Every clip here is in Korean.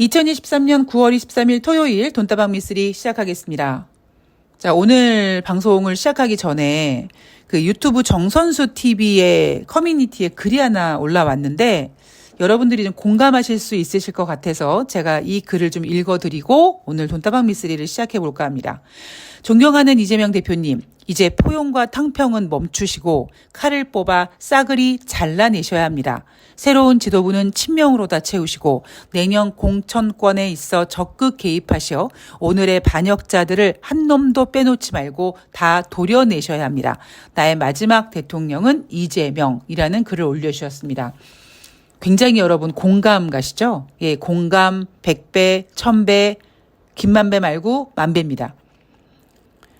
2023년 9월 23일 토요일 돈다방 미쓰리 시작하겠습니다. 자, 오늘 방송을 시작하기 전에 그 유튜브 정선수 TV의 커뮤니티에 글이 하나 올라왔는데 여러분들이 좀 공감하실 수 있으실 것 같아서 제가 이 글을 좀 읽어드리고 오늘 돈다방 미쓰리를 시작해 볼까 합니다. 존경하는 이재명 대표님, 이제 포용과 탕평은 멈추시고 칼을 뽑아 싸그리 잘라내셔야 합니다. 새로운 지도부는 친명으로 다 채우시고 내년 공천권에 있어 적극 개입하시어 오늘의 반역자들을 한 놈도 빼놓지 말고 다 도려내셔야 합니다. 나의 마지막 대통령은 이재명이라는 글을 올려주셨습니다. 굉장히 여러분 공감 가시죠? 예, 공감 100배, 1000배, 김만배 말고 만배입니다.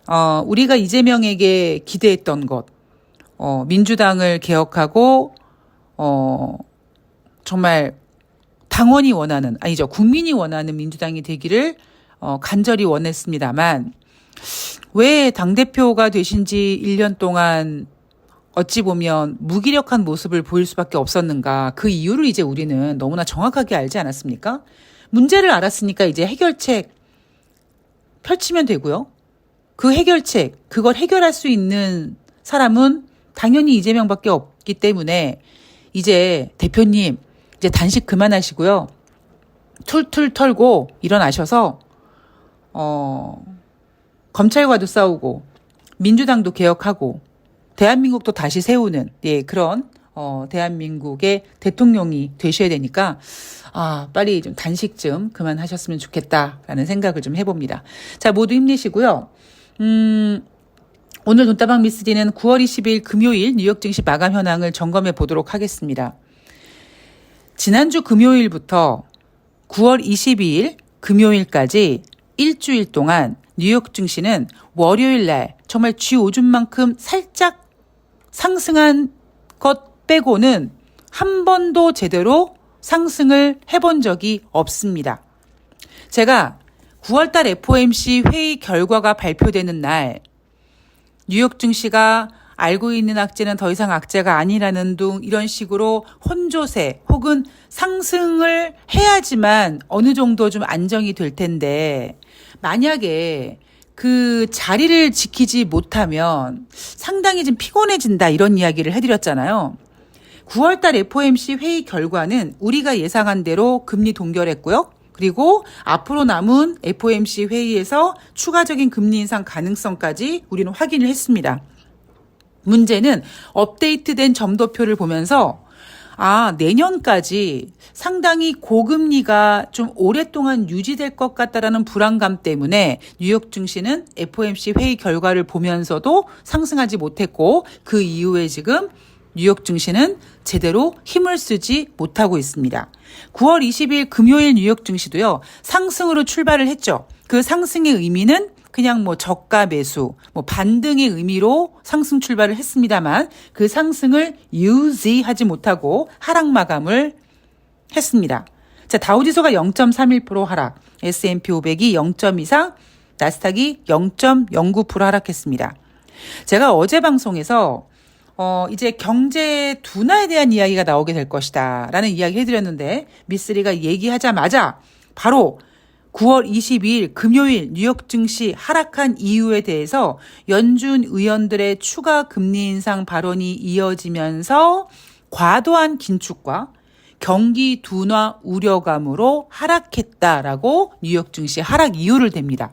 어, 우리가 이재명에게 기대했던 것, 어, 민주당을 개혁하고, 어, 정말 당원이 원하는, 아니죠, 국민이 원하는 민주당이 되기를, 어, 간절히 원했습니다만, 왜 당대표가 되신 지 1년 동안 어찌 보면 무기력한 모습을 보일 수밖에 없었는가. 그 이유를 이제 우리는 너무나 정확하게 알지 않았습니까? 문제를 알았으니까 이제 해결책 펼치면 되고요. 그 해결책, 그걸 해결할 수 있는 사람은 당연히 이재명밖에 없기 때문에 이제 대표님, 이제 단식 그만하시고요. 툴툴 털고 일어나셔서, 어, 검찰과도 싸우고, 민주당도 개혁하고, 대한민국도 다시 세우는, 예, 그런, 어, 대한민국의 대통령이 되셔야 되니까, 아, 빨리 좀 단식 좀 그만하셨으면 좋겠다라는 생각을 좀 해봅니다. 자, 모두 힘내시고요. 음, 오늘 돈다방 미스디는 9월 20일 금요일 뉴욕 증시 마감 현황을 점검해 보도록 하겠습니다. 지난주 금요일부터 9월 22일 금요일까지 일주일 동안 뉴욕 증시는 월요일 날 정말 쥐 오줌만큼 살짝 상승한 것 빼고는 한 번도 제대로 상승을 해본 적이 없습니다. 제가 9월달 FOMC 회의 결과가 발표되는 날 뉴욕 증시가 알고 있는 악재는 더 이상 악재가 아니라는 둥 이런 식으로 혼조세 혹은 상승을 해야지만 어느 정도 좀 안정이 될 텐데 만약에 그 자리를 지키지 못하면 상당히 좀 피곤해진다 이런 이야기를 해드렸잖아요. 9월달 FOMC 회의 결과는 우리가 예상한 대로 금리 동결했고요. 그리고 앞으로 남은 FOMC 회의에서 추가적인 금리 인상 가능성까지 우리는 확인을 했습니다. 문제는 업데이트된 점도표를 보면서 아, 내년까지 상당히 고금리가 좀 오랫동안 유지될 것 같다라는 불안감 때문에 뉴욕 증시는 FOMC 회의 결과를 보면서도 상승하지 못했고 그 이후에 지금 뉴욕 증시는 제대로 힘을 쓰지 못하고 있습니다. 9월 20일 금요일 뉴욕 증시도요, 상승으로 출발을 했죠. 그 상승의 의미는 그냥 뭐 저가 매수, 뭐 반등의 의미로 상승 출발을 했습니다만 그 상승을 유지하지 못하고 하락 마감을 했습니다. 자, 다우지수가 0.31% 하락, S&P 500이 0.24, 나스닥이 0.09% 하락했습니다. 제가 어제 방송에서 어, 이제 경제 둔화에 대한 이야기가 나오게 될 것이다. 라는 이야기 해드렸는데, 미쓰리가 얘기하자마자 바로 9월 22일 금요일 뉴욕 증시 하락한 이유에 대해서 연준 의원들의 추가 금리 인상 발언이 이어지면서 과도한 긴축과 경기 둔화 우려감으로 하락했다라고 뉴욕 증시 하락 이유를 댑니다.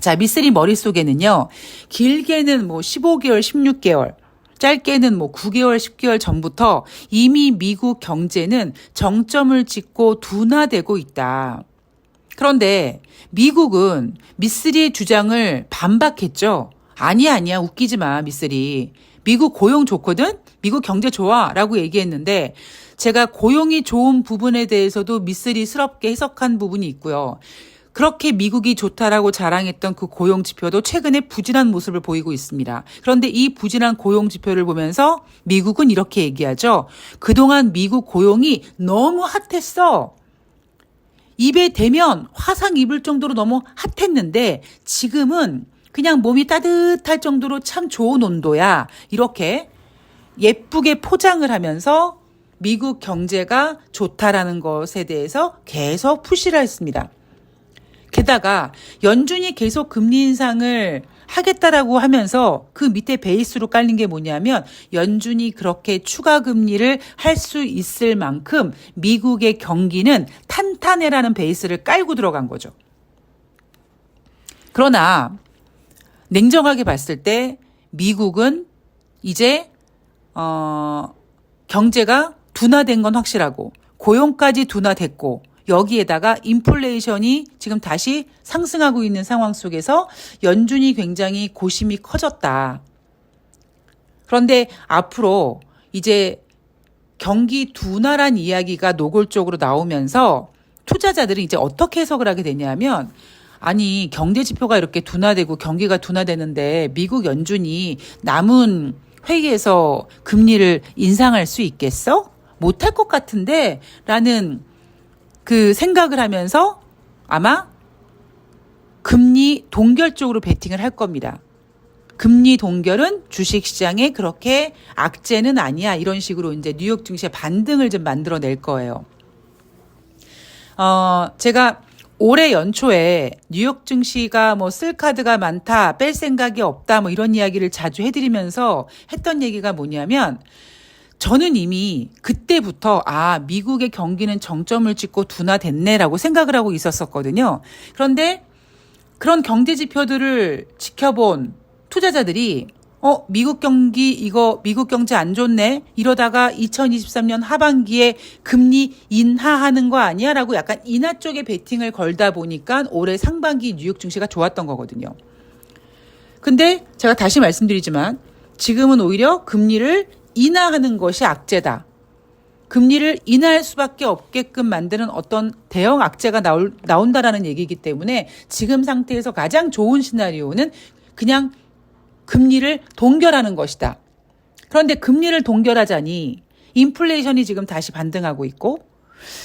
자, 미쓰리 머릿속에는요, 길게는 뭐 15개월, 16개월, 짧게는 뭐 9개월, 10개월 전부터 이미 미국 경제는 정점을 찍고 둔화되고 있다. 그런데 미국은 미쓰리의 주장을 반박했죠. 아니야, 아니야, 웃기지 마, 미쓰리. 미국 고용 좋거든? 미국 경제 좋아. 라고 얘기했는데, 제가 고용이 좋은 부분에 대해서도 미쓰리스럽게 해석한 부분이 있고요. 그렇게 미국이 좋다라고 자랑했던 그 고용 지표도 최근에 부진한 모습을 보이고 있습니다. 그런데 이 부진한 고용 지표를 보면서 미국은 이렇게 얘기하죠. 그동안 미국 고용이 너무 핫했어. 입에 대면 화상 입을 정도로 너무 핫했는데 지금은 그냥 몸이 따뜻할 정도로 참 좋은 온도야. 이렇게 예쁘게 포장을 하면서 미국 경제가 좋다라는 것에 대해서 계속 푸시를 했습니다. 게다가 연준이 계속 금리 인상을 하겠다라고 하면서 그 밑에 베이스로 깔린 게 뭐냐면 연준이 그렇게 추가 금리를 할 수 있을 만큼 미국의 경기는 탄탄해라는 베이스를 깔고 들어간 거죠. 그러나 냉정하게 봤을 때 미국은 이제 어 경제가 둔화된 건 확실하고 고용까지 둔화됐고 여기에다가 인플레이션이 지금 다시 상승하고 있는 상황 속에서 연준이 굉장히 고심이 커졌다. 그런데 앞으로 이제 경기 둔화란 이야기가 노골적으로 나오면서 투자자들이 이제 어떻게 해석을 하게 되냐면 아니 경제 지표가 이렇게 둔화되고 경기가 둔화되는데 미국 연준이 남은 회의에서 금리를 인상할 수 있겠어? 못할 것 같은데 라는 그 생각을 하면서 아마 금리 동결 쪽으로 베팅을 할 겁니다. 금리 동결은 주식 시장에 그렇게 악재는 아니야. 이런 식으로 이제 뉴욕 증시의 반등을 좀 만들어 낼 거예요. 어, 제가 올해 연초에 뉴욕 증시가 뭐 쓸 카드가 많다, 뺄 생각이 없다, 뭐 이런 이야기를 자주 해드리면서 했던 얘기가 뭐냐면 저는 이미 그때부터 아, 미국의 경기는 정점을 찍고 둔화됐네라고 생각을 하고 있었었거든요. 그런데 그런 경제 지표들을 지켜본 투자자들이 어, 미국 경기 이거 미국 경제 안 좋네. 이러다가 2023년 하반기에 금리 인하하는 거 아니야라고 약간 인하 쪽에 베팅을 걸다 보니까 올해 상반기 뉴욕 증시가 좋았던 거거든요. 근데 제가 다시 말씀드리지만 지금은 오히려 금리를 인하하는 것이 악재다. 금리를 인하할 수밖에 없게끔 만드는 어떤 대형 악재가 나올, 나온다라는 얘기이기 때문에 지금 상태에서 가장 좋은 시나리오는 그냥 금리를 동결하는 것이다. 그런데 금리를 동결하자니 인플레이션이 지금 다시 반등하고 있고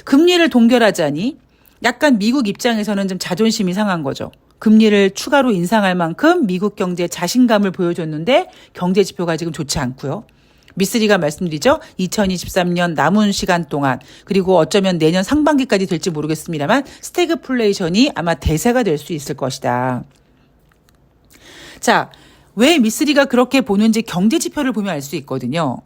금리를 동결하자니 약간 미국 입장에서는 좀 자존심이 상한 거죠. 금리를 추가로 인상할 만큼 미국 경제 자신감을 보여줬는데 경제 지표가 지금 좋지 않고요. 미쓰리가 말씀드리죠. 2023년 남은 시간 동안 그리고 어쩌면 내년 상반기까지 될지 모르겠습니다만 스태그플레이션이 아마 대세가 될 수 있을 것이다. 자, 왜 미쓰리가 그렇게 보는지 경제 지표를 보면 알 수 있거든요.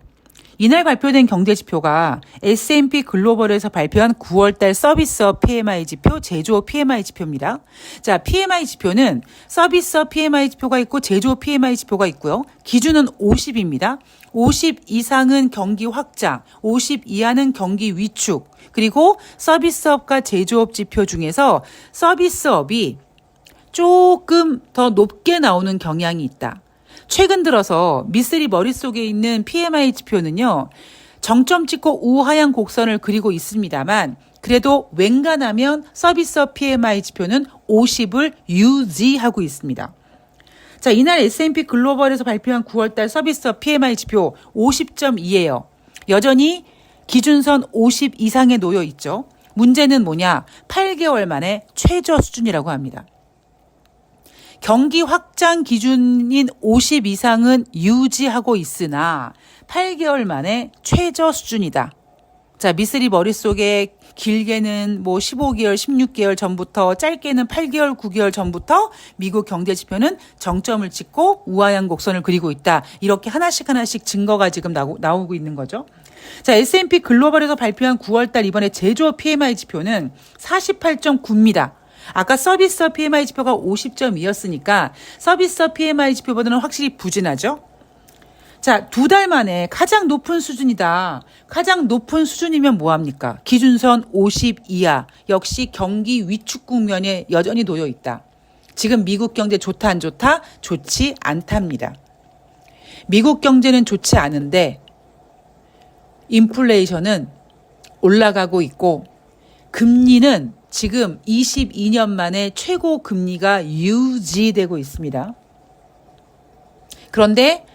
이날 발표된 경제 지표가 S&P 글로벌에서 발표한 9월달 서비스업 PMI 지표, 제조업 PMI 지표입니다. 자, PMI 지표는 서비스업 PMI 지표가 있고 제조업 PMI 지표가 있고요. 기준은 50입니다. 50 이상은 경기 확장, 50 이하는 경기 위축, 그리고 서비스업과 제조업 지표 중에서 서비스업이 조금 더 높게 나오는 경향이 있다. 최근 들어서 미쓰리 머릿속에 있는 PMI 지표는요, 정점 찍고 우하향 곡선을 그리고 있습니다만, 그래도 웬간하면 서비스업 PMI 지표는 50을 유지하고 있습니다. 자, 이날 S&P 글로벌에서 발표한 9월달 서비스업 PMI 지표 50.2예요. 여전히 기준선 50 이상에 놓여 있죠. 문제는 뭐냐? 8개월 만에 최저 수준이라고 합니다. 경기 확장 기준인 50 이상은 유지하고 있으나 8개월 만에 최저 수준이다. 자, 미쓰리 머릿속에 길게는 뭐 15개월, 16개월 전부터 짧게는 8개월, 9개월 전부터 미국 경제 지표는 정점을 찍고 우하향 곡선을 그리고 있다. 이렇게 하나씩 하나씩 증거가 지금 나오, 나오고 있는 거죠. 자, S&P 글로벌에서 발표한 9월 달 이번에 제조업 PMI 지표는 48.9입니다. 아까 서비스업 PMI 지표가 50.2였으니까 서비스업 PMI 지표보다는 확실히 부진하죠. 자, 두 달 만에 가장 높은 수준이다. 가장 높은 수준이면 뭐합니까? 기준선 50 이하. 역시 경기 위축 국면에 여전히 놓여 있다. 지금 미국 경제 좋다 안 좋다? 좋지 않답니다. 미국 경제는 좋지 않은데 인플레이션은 올라가고 있고 금리는 지금 22년 만에 최고 금리가 유지되고 있습니다. 그런데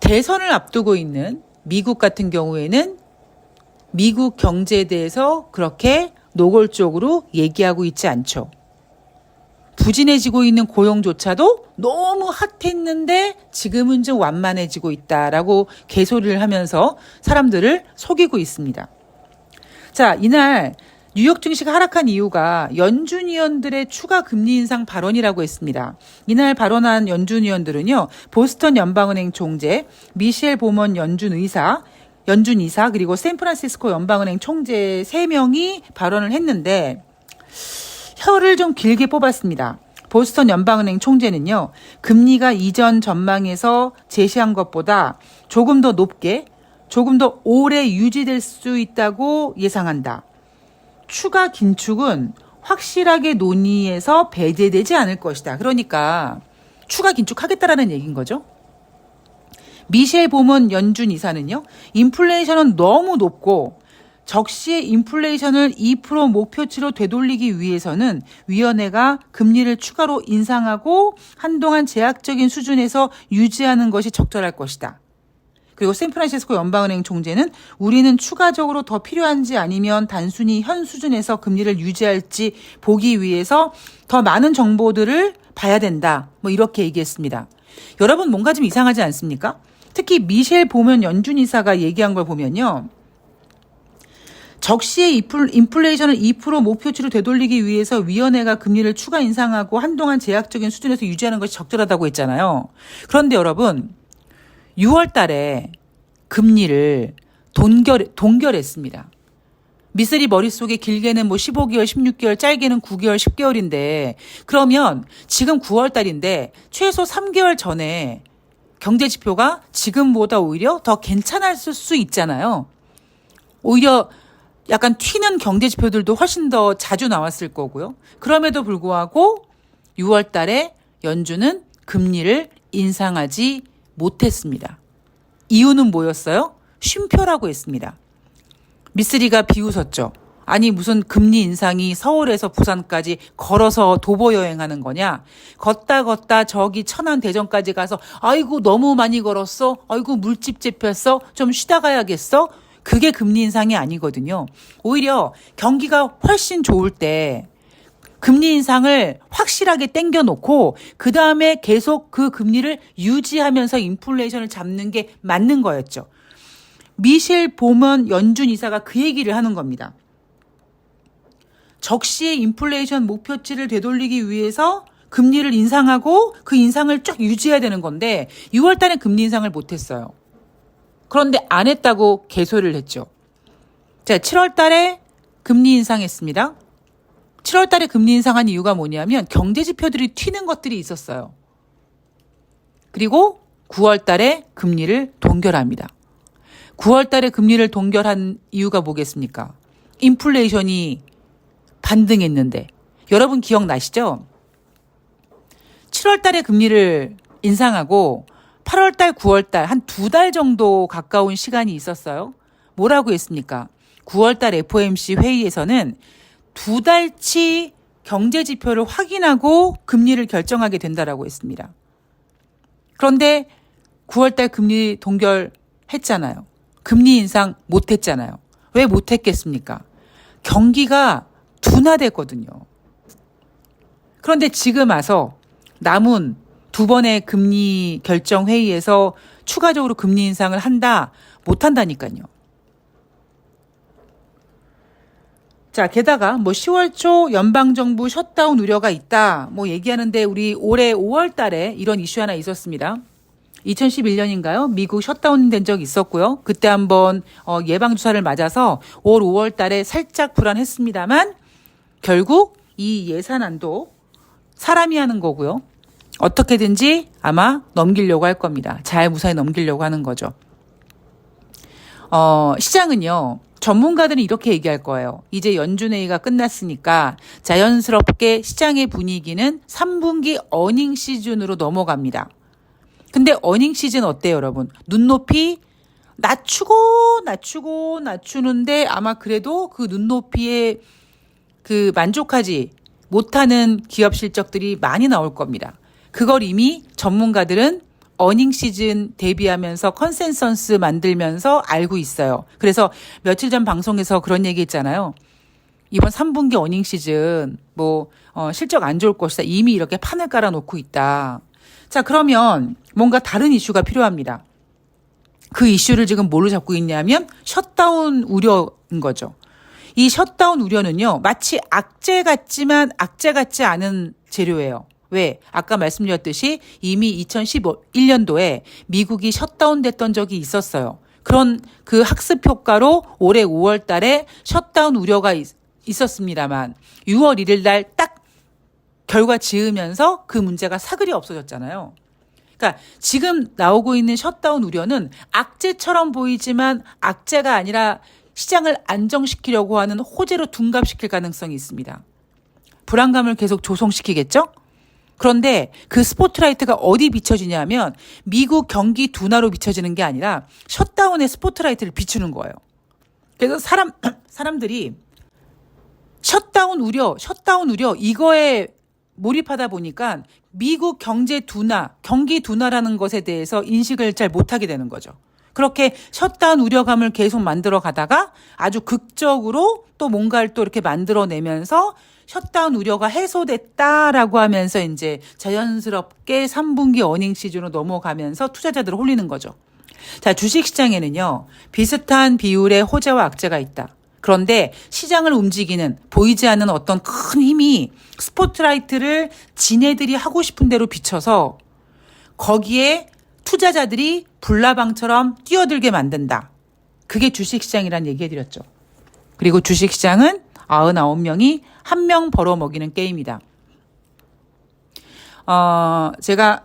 대선을 앞두고 있는 미국 같은 경우에는 미국 경제에 대해서 그렇게 노골적으로 얘기하고 있지 않죠. 부진해지고 있는 고용조차도 너무 핫했는데 지금은 좀 완만해지고 있다라고 개소리를 하면서 사람들을 속이고 있습니다. 자, 이날 뉴욕 증시가 하락한 이유가 연준 위원들의 추가 금리 인상 발언이라고 했습니다. 이날 발언한 연준 위원들은요, 보스턴 연방은행 총재, 미셸 보먼 연준 의사, 연준 이사, 그리고 샌프란시스코 연방은행 총재 3명이 발언을 했는데, 혀를 좀 길게 뽑았습니다. 보스턴 연방은행 총재는요, 금리가 이전 전망에서 제시한 것보다 조금 더 높게, 조금 더 오래 유지될 수 있다고 예상한다. 추가 긴축은 확실하게 논의해서 배제되지 않을 것이다. 그러니까 추가 긴축하겠다라는 얘기인 거죠. 미셸 보먼 연준 이사는요, 인플레이션은 너무 높고 적시의 인플레이션을 2% 목표치로 되돌리기 위해서는 위원회가 금리를 추가로 인상하고 한동안 제약적인 수준에서 유지하는 것이 적절할 것이다. 그리고 샌프란시스코 연방은행 총재는 우리는 추가적으로 더 필요한지 아니면 단순히 현 수준에서 금리를 유지할지 보기 위해서 더 많은 정보들을 봐야 된다. 뭐 이렇게 얘기했습니다. 여러분 뭔가 좀 이상하지 않습니까? 특히 미셸 보면 연준 이사가 얘기한 걸 보면요. 적시의 인플레이션을 2% 목표치로 되돌리기 위해서 위원회가 금리를 추가 인상하고 한동안 제약적인 수준에서 유지하는 것이 적절하다고 했잖아요. 그런데 여러분, 6월 달에 금리를 동결, 동결했습니다. 미쓰리 머릿속에 길게는 뭐 15개월, 16개월, 짧게는 9개월, 10개월인데 그러면 지금 9월 달인데 최소 3개월 전에 경제 지표가 지금보다 오히려 더 괜찮았을 수 있잖아요. 오히려 약간 튀는 경제 지표들도 훨씬 더 자주 나왔을 거고요. 그럼에도 불구하고 6월 달에 연준은 금리를 인상하지 못했습니다. 이유는 뭐였어요? 쉼표라고 했습니다. 미쓰리가 비웃었죠. 아니 무슨 금리 인상이 서울에서 부산까지 걸어서 도보 여행하는 거냐? 걷다 걷다 저기 천안 대전까지 가서 아이고 너무 많이 걸었어. 아이고 물집 잡혔어. 좀 쉬다 가야겠어. 그게 금리 인상이 아니거든요. 오히려 경기가 훨씬 좋을 때 금리 인상을 확실하게 땡겨 놓고 그 다음에 계속 그 금리를 유지하면서 인플레이션을 잡는 게 맞는 거였죠. 미셸 보먼 연준 이사가 그 얘기를 하는 겁니다. 적시의 인플레이션 목표치를 되돌리기 위해서 금리를 인상하고 그 인상을 쭉 유지해야 되는 건데 6월 달에 금리 인상을 못 했어요. 그런데 안 했다고 개소리를 했죠. 자, 7월 달에 금리 인상했습니다. 7월 달에 금리 인상한 이유가 뭐냐면 경제 지표들이 튀는 것들이 있었어요. 그리고 9월 달에 금리를 동결합니다. 9월 달에 금리를 동결한 이유가 뭐겠습니까? 인플레이션이 반등했는데 여러분 기억나시죠? 7월 달에 금리를 인상하고 8월 달, 9월 달 한 두 달 정도 가까운 시간이 있었어요. 뭐라고 했습니까? 9월 달 FOMC 회의에서는 두 달치 경제 지표를 확인하고 금리를 결정하게 된다라고 했습니다. 그런데 9월 달 금리 동결했잖아요. 금리 인상 못 했잖아요. 왜 못 했겠습니까? 경기가 둔화됐거든요. 그런데 지금 와서 남은 두 번의 금리 결정 회의에서 추가적으로 금리 인상을 한다, 못 한다니까요. 자, 게다가 뭐 10월 초 연방정부 셧다운 우려가 있다. 뭐 얘기하는데 우리 올해 5월 달에 이런 이슈 하나 있었습니다. 2011년인가요? 미국 셧다운 된 적 있었고요. 그때 한번 어, 예방주사를 맞아서 올 5월 달에 살짝 불안했습니다만 결국 이 예산안도 사람이 하는 거고요. 어떻게든지 아마 넘기려고 할 겁니다. 잘 무사히 넘기려고 하는 거죠. 어, 시장은요. 전문가들은 이렇게 얘기할 거예요. 이제 연준회의가 끝났으니까 자연스럽게 시장의 분위기는 3분기 어닝 시즌으로 넘어갑니다. 근데 어닝 시즌 어때요, 여러분? 눈높이 낮추고 낮추고 낮추는데 아마 그래도 그 눈높이에 그 만족하지 못하는 기업 실적들이 많이 나올 겁니다. 그걸 이미 전문가들은 어닝 시즌 대비하면서 컨센서스 만들면서 알고 있어요. 그래서 며칠 전 방송에서 그런 얘기 했잖아요. 이번 3분기 어닝 시즌 뭐 어, 실적 안 좋을 것이다. 이미 이렇게 판을 깔아놓고 있다. 자 그러면 뭔가 다른 이슈가 필요합니다. 그 이슈를 지금 뭘로 잡고 있냐면 셧다운 우려인 거죠. 이 셧다운 우려는요, 마치 악재 같지만 악재 같지 않은 재료예요. 왜? 아까 말씀드렸듯이 이미 2011년도에 미국이 셧다운 됐던 적이 있었어요. 그런 그 학습 효과로 올해 5월 달에 셧다운 우려가 있, 있었습니다만 6월 1일 날 딱 결과 지으면서 그 문제가 사글이 없어졌잖아요. 그러니까 지금 나오고 있는 셧다운 우려는 악재처럼 보이지만 악재가 아니라 시장을 안정시키려고 하는 호재로 둔갑시킬 가능성이 있습니다. 불안감을 계속 조성시키겠죠? 그런데 그 스포트라이트가 어디 비춰지냐면 미국 경기 둔화로 비춰지는 게 아니라 셧다운의 스포트라이트를 비추는 거예요. 그래서 사람 사람들이 셧다운 우려, 셧다운 우려 이거에 몰입하다 보니까 미국 경제 둔화, 경기 둔화라는 것에 대해서 인식을 잘 못하게 되는 거죠. 그렇게 셧다운 우려감을 계속 만들어 가다가 아주 극적으로 또 뭔가를 또 이렇게 만들어내면서 셧다운 우려가 해소됐다라고 하면서 이제 자연스럽게 3분기 어닝 시즌으로 넘어가면서 투자자들을 홀리는 거죠. 자, 주식 시장에는요, 비슷한 비율의 호재와 악재가 있다. 그런데 시장을 움직이는 보이지 않는 어떤 큰 힘이 스포트라이트를 지네들이 하고 싶은 대로 비춰서 거기에 투자자들이 불나방처럼 뛰어들게 만든다. 그게 주식시장이란 얘기 해드렸죠. 그리고 주식시장은 99명이 한 명 벌어먹이는 게임이다. 어, 제가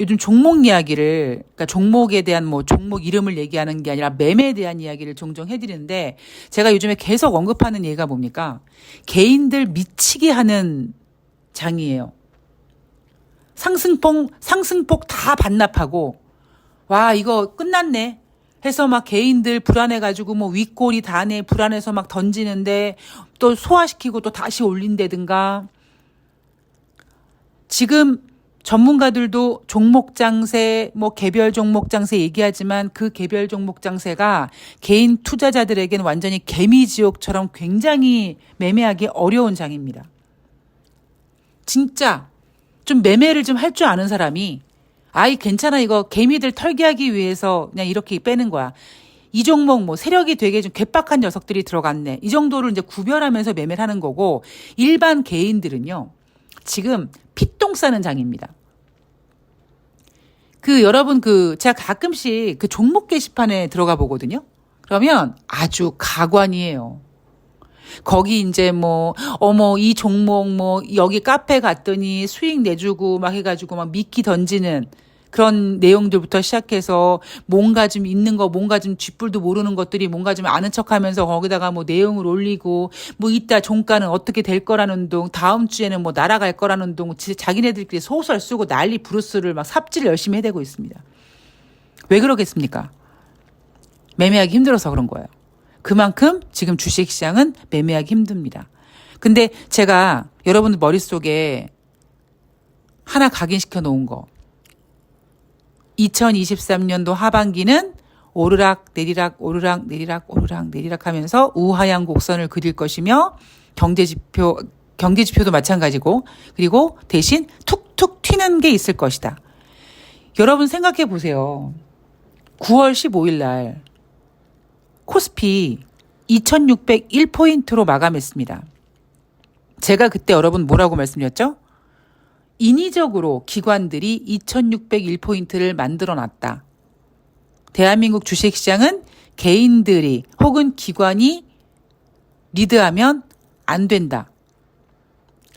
요즘 종목 이야기를, 그러니까 종목에 대한 뭐 종목 이름을 얘기하는 게 아니라 매매에 대한 이야기를 종종 해드리는데 제가 요즘에 계속 언급하는 얘기가 뭡니까? 개인들 미치게 하는 장이에요. 상승폭, 상승폭 다 반납하고, 와, 이거 끝났네. 해서 막 개인들 불안해가지고 뭐 윗골이 다네 불안해서 막 던지는데 또 소화시키고 또 다시 올린다든가. 지금 전문가들도 종목 장세, 뭐 개별 종목 장세 얘기하지만 그 개별 종목 장세가 개인 투자자들에게는 완전히 개미지옥처럼 굉장히 매매하기 어려운 장입니다. 진짜 좀 매매를 좀 할 줄 아는 사람이 아이 괜찮아 이거 개미들 털기하기 위해서 그냥 이렇게 빼는 거야. 이 종목 뭐 세력이 되게 좀 괴팍한 녀석들이 들어갔네. 이 정도를 이제 구별하면서 매매를 하는 거고 일반 개인들은요. 지금 피똥 싸는 장입니다. 그 여러분 그 제가 가끔씩 그 종목 게시판에 들어가 보거든요. 그러면 아주 가관이에요. 거기 이제 뭐 어머 이 종목 뭐 여기 카페 갔더니 수익 내주고 막 해가지고 막 미끼 던지는 그런 내용들부터 시작해서 뭔가 좀 있는 거 뭔가 좀 쥐뿔도 모르는 것들이 뭔가 좀 아는 척 하면서 거기다가 뭐 내용을 올리고 뭐 이따 종가는 어떻게 될 거라는 둥 다음 주에는 뭐 날아갈 거라는 둥 자기네들끼리 소설 쓰고 난리 브루스를 막 삽질 열심히 해대고 있습니다. 왜 그러겠습니까? 매매하기 힘들어서 그런 거예요. 그만큼 지금 주식 시장은 매매하기 힘듭니다. 근데 제가 여러분들 머릿속에 하나 각인시켜 놓은 거. 2023년도 하반기는 오르락 내리락 오르락 내리락 오르락 내리락 하면서 우하향 곡선을 그릴 것이며 경제 지표 경제 지표도 마찬가지고 그리고 대신 툭툭 튀는 게 있을 것이다. 여러분 생각해 보세요. 9월 15일 날 코스피 2601포인트로 마감했습니다. 제가 그때 여러분 뭐라고 말씀드렸죠? 인위적으로 기관들이 2601포인트를 만들어 놨다. 대한민국 주식시장은 개인들이 혹은 기관이 리드하면 안 된다.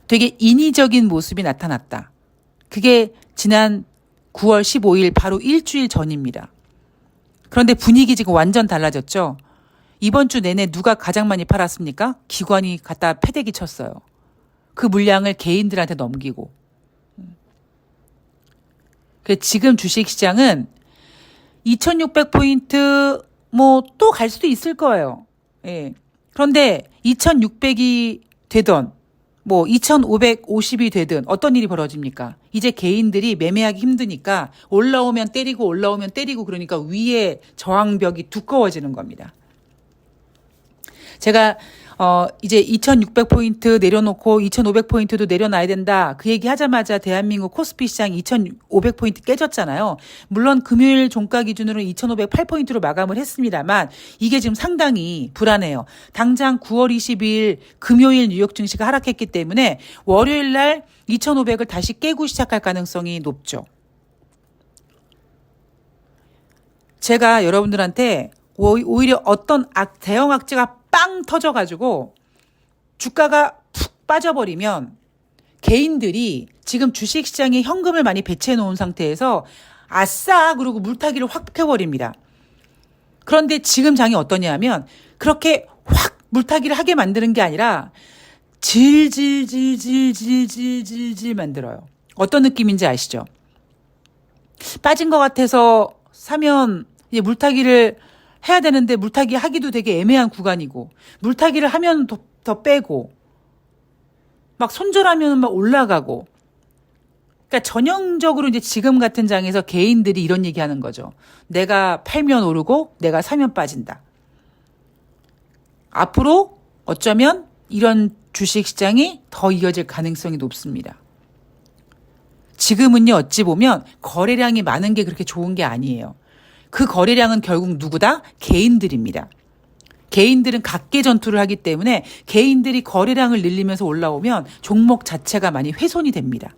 되게 인위적인 모습이 나타났다. 그게 지난 9월 15일 바로 일주일 전입니다. 그런데 분위기 지금 완전 달라졌죠? 이번 주 내내 누가 가장 많이 팔았습니까? 기관이 갖다 패대기 쳤어요. 그 물량을 개인들한테 넘기고. 그 지금 주식 시장은 2600포인트 뭐 또 갈 수도 있을 거예요. 예. 그런데 2600이 되던 뭐 2550이 되든 어떤 일이 벌어집니까? 이제 개인들이 매매하기 힘드니까 올라오면 때리고 올라오면 때리고 그러니까 위에 저항벽이 두꺼워지는 겁니다. 제가 어, 이제 2600포인트 내려놓고 2500포인트도 내려놔야 된다. 그 얘기 하자마자 대한민국 코스피 시장 2500포인트 깨졌잖아요. 물론 금요일 종가 기준으로 2508포인트로 마감을 했습니다만 이게 지금 상당히 불안해요. 당장 9월 20일 금요일 뉴욕 증시가 하락했기 때문에 월요일 날 2500을 다시 깨고 시작할 가능성이 높죠. 제가 여러분들한테 오- 오히려 어떤 악, 대형 악재가 빵 터져가지고 주가가 푹 빠져버리면 개인들이 지금 주식시장에 현금을 많이 배치해 놓은 상태에서 아싸! 그러고 물타기를 확 펴버립니다. 그런데 지금 장이 어떠냐 하면 그렇게 확 물타기를 하게 만드는 게 아니라 질질질질질질질 만들어요. 어떤 느낌인지 아시죠? 빠진 것 같아서 사면 이제 물타기를 해야 되는데 물타기 하기도 되게 애매한 구간이고 물타기를 하면 더, 더 빼고 막 손절하면 막 올라가고 그러니까 전형적으로 이제 지금 같은 장에서 개인들이 이런 얘기하는 거죠. 내가 팔면 오르고 내가 사면 빠진다. 앞으로 어쩌면 이런 주식 시장이 더 이어질 가능성이 높습니다. 지금은요, 어찌 보면 거래량이 많은 게 그렇게 좋은 게 아니에요. 그 거래량은 결국 누구다? 개인들입니다. 개인들은 각계 전투를 하기 때문에 개인들이 거래량을 늘리면서 올라오면 종목 자체가 많이 훼손이 됩니다.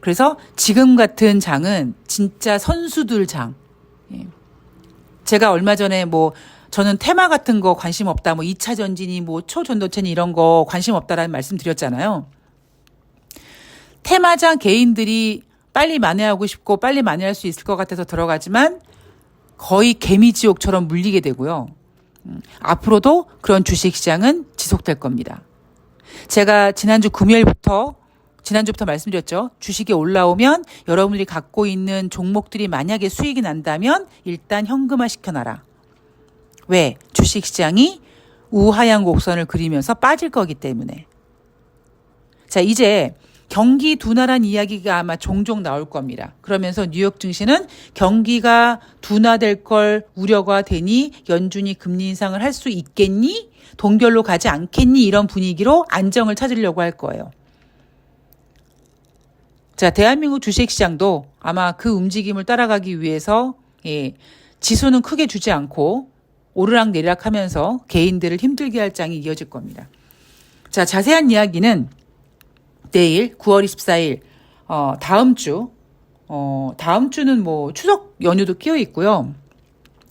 그래서 지금 같은 장은 진짜 선수들 장. 예. 제가 얼마 전에 뭐 저는 테마 같은 거 관심 없다. 뭐 2차 전진이 뭐 초전도체니 이런 거 관심 없다라는 말씀 드렸잖아요. 테마장 개인들이 빨리 만회하고 싶고 빨리 만회할 수 있을 것 같아서 들어가지만 거의 개미지옥처럼 물리게 되고요. 음, 앞으로도 그런 주식시장은 지속될 겁니다. 제가 지난주 금요일부터 지난주부터 말씀드렸죠. 주식이 올라오면 여러분들이 갖고 있는 종목들이 만약에 수익이 난다면 일단 현금화 시켜놔라. 왜? 주식시장이 우하향 곡선을 그리면서 빠질 거기 때문에. 자, 이제 경기 둔화란 이야기가 아마 종종 나올 겁니다. 그러면서 뉴욕 증시는 경기가 둔화될 걸 우려가 되니 연준이 금리 인상을 할 수 있겠니? 동결로 가지 않겠니? 이런 분위기로 안정을 찾으려고 할 거예요. 자, 대한민국 주식시장도 아마 그 움직임을 따라가기 위해서 예, 지수는 크게 주지 않고 오르락 내리락 하면서 개인들을 힘들게 할 장이 이어질 겁니다. 자, 자세한 이야기는 내일 9월 24일 어 다음 주 어, 다음 주는 뭐 추석 연휴도 끼어 있고요.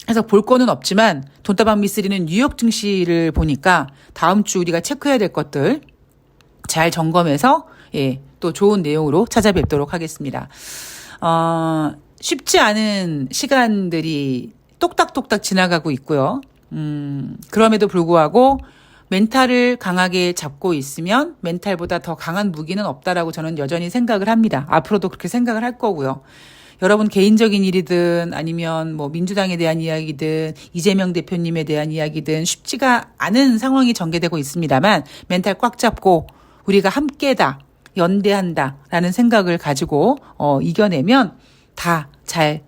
그래서 볼 거는 없지만 돈다방 미스리는 뉴욕 증시를 보니까 다음 주 우리가 체크해야 될 것들 잘 점검해서 예, 또 좋은 내용으로 찾아뵙도록 하겠습니다. 어, 쉽지 않은 시간들이 똑딱똑딱 지나가고 있고요. 음, 그럼에도 불구하고 멘탈을 강하게 잡고 있으면 멘탈보다 더 강한 무기는 없다라고 저는 여전히 생각을 합니다. 앞으로도 그렇게 생각을 할 거고요. 여러분 개인적인 일이든 아니면 뭐 민주당에 대한 이야기든 이재명 대표님에 대한 이야기든 쉽지가 않은 상황이 전개되고 있습니다만 멘탈 꽉 잡고 우리가 함께다, 연대한다라는 생각을 가지고 어, 이겨내면 다 잘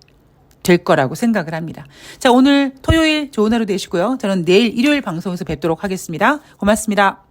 될 거라고 생각을 합니다. 자, 오늘 토요일 좋은 하루 되시고요. 저는 내일 일요일 방송에서 뵙도록 하겠습니다. 고맙습니다.